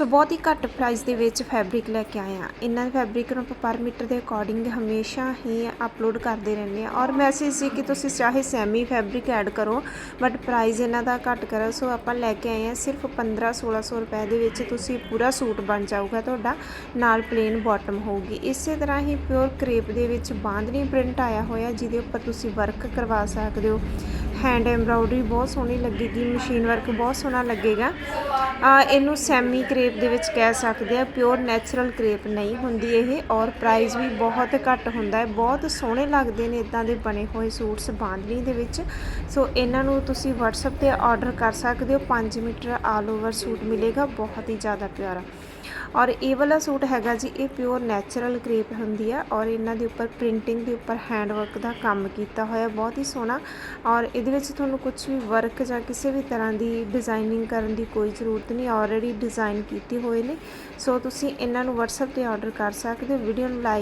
ਸੋ ਬਹੁਤ ਹੀ ਘੱਟ ਪ੍ਰਾਈਸ ਦੇ ਵਿੱਚ ਫੈਬਰਿਕ ਲੈ ਕੇ ਆਏ ਆ ਇਹਨਾਂ ਫੈਬਰਿਕ ਨੂੰ ਆਪਾਂ ਪਰ ਮੀਟਰ ਦੇ ਅਕੋਰਡਿੰਗ ਹਮੇਸ਼ਾ ਹੀ ਅਪਲੋਡ ਕਰਦੇ ਰਹਿੰਦੇ ਆ ਔਰ ਮੈਸੇਜ ਸੀ ਕਿ ਤੁਸੀਂ ਚਾਹੇ ਸੈਮੀ ਫੈਬਰਿਕ ਐਡ ਕਰੋ ਬਟ ਪ੍ਰਾਈਸ ਇਹਨਾਂ ਦਾ ਘੱਟ ਕਰੋ। ਸੋ ਆਪਾਂ ਲੈ ਕੇ ਆਏ ਆ ਸਿਰਫ 15 1600 ਰੁਪਏ ਦੇ ਵਿੱਚ ਤੁਸੀਂ ਪੂਰਾ ਸੂਟ ਬਣ ਜਾਊਗਾ, ਤੁਹਾਡਾ ਨਾਲ ਪਲੇਨ ਬਾਟਮ ਹੋਊਗੀ। ਇਸੇ ਤਰ੍ਹਾਂ ਹੀ ਪਿਓਰ ਕ੍ਰੇਪ ਦੇ ਵਿੱਚ ਬਾਂਦਨੀ ਪ੍ਰਿੰਟ ਆਇਆ ਹੋਇਆ, ਜਿਹਦੇ ਉੱਪਰ ਤੁਸੀਂ ਵਰਕ ਕਰਵਾ ਸਕਦੇ ਹੋ। ਹੈਂਡ ਐਮਬ੍ਰਾਇਡਰੀ ਬਹੁਤ ਸੋਹਣੀ ਲੱਗੇਗੀ ਮਸ਼ੀਨ ਵਰਕ ਬਹੁਤ ਸੋਹਣਾ ਲੱਗੇਗਾ। ਇਹਨੂੰ ਸੈਮੀ ਕ੍ਰੇਪ ਦੇ ਵਿੱਚ ਕਹਿ ਸਕਦੇ ਆ ਪਿਓਰ ਨੈਚੁਰਲ ਕ੍ਰੇਪ ਨਹੀਂ ਹੁੰਦੀ ਇਹ ਔਰ ਪ੍ਰਾਈਸ ਵੀ ਬਹੁਤ ਘੱਟ ਹੁੰਦਾ ਹੈ, ਬਹੁਤ ਸੋਹਣੇ ਲੱਗਦੇ ਨੇ ਇਦਾਂ ਦੇ ਬਣੇ ਹੋਏ ਸੂਟਸ ਬਾਂਦਨੀ ਦੇ ਵਿੱਚ। ਸੋ ਇਹਨਾਂ ਨੂੰ ਤੁਸੀਂ WhatsApp ਤੇ ਆਰਡਰ ਕਰ ਸਕਦੇ ਹੋ 5 ਮੀਟਰ ਆਲ ਓਵਰ ਸੂਟ ਮਿਲੇਗਾ, ਬਹੁਤ ਹੀ ਜ਼ਿਆਦਾ ਪਿਆਰਾ। ਔਰ ਇਹ ਵਾਲਾ ਸੂਟ ਹੈਗਾ ਜੀ, ਇਹ ਪਿਓਰ ਨੈਚੁਰਲ ਕ੍ਰੇਪ ਹੁੰਦੀ ਆ ਔਰ ਇਹਨਾਂ ਦੇ ਉੱਪਰ ਪ੍ਰਿੰਟਿੰਗ ਦੇ ਉੱਪਰ ਹੈਂਡ ਵਰਕ ਦਾ ਕੰਮ ਕੀਤਾ ਹੋਇਆ, ਬਹੁਤ ਹੀ ਸੋਹਣਾ। ਔਰ ਇਹਦੇ ਇਹਦੇ ਵਿੱਚ ਤੁਹਾਨੂੰ ਕੁਝ ਵੀ ਵਰਕ ਜਾਂ ਕਿਸੇ ਵੀ ਤਰ੍ਹਾਂ ਦੀ ਡਿਜ਼ਾਈਨਿੰਗ ਕਰਨ ਦੀ ਕੋਈ ਜ਼ਰੂਰਤ ਨਹੀਂ ਆਲਰੇਡੀ ਡਿਜ਼ਾਈਨ ਕੀਤੇ ਹੋਏ ਨੇ। ਸੋ ਤੁਸੀਂ ਇਹਨਾਂ ਨੂੰ WhatsApp ਤੇ ਆਰਡਰ ਕਰ ਸਕਦੇ ਹੋ ਵੀਡੀਓ ਨੂੰ ਲਾਈਕ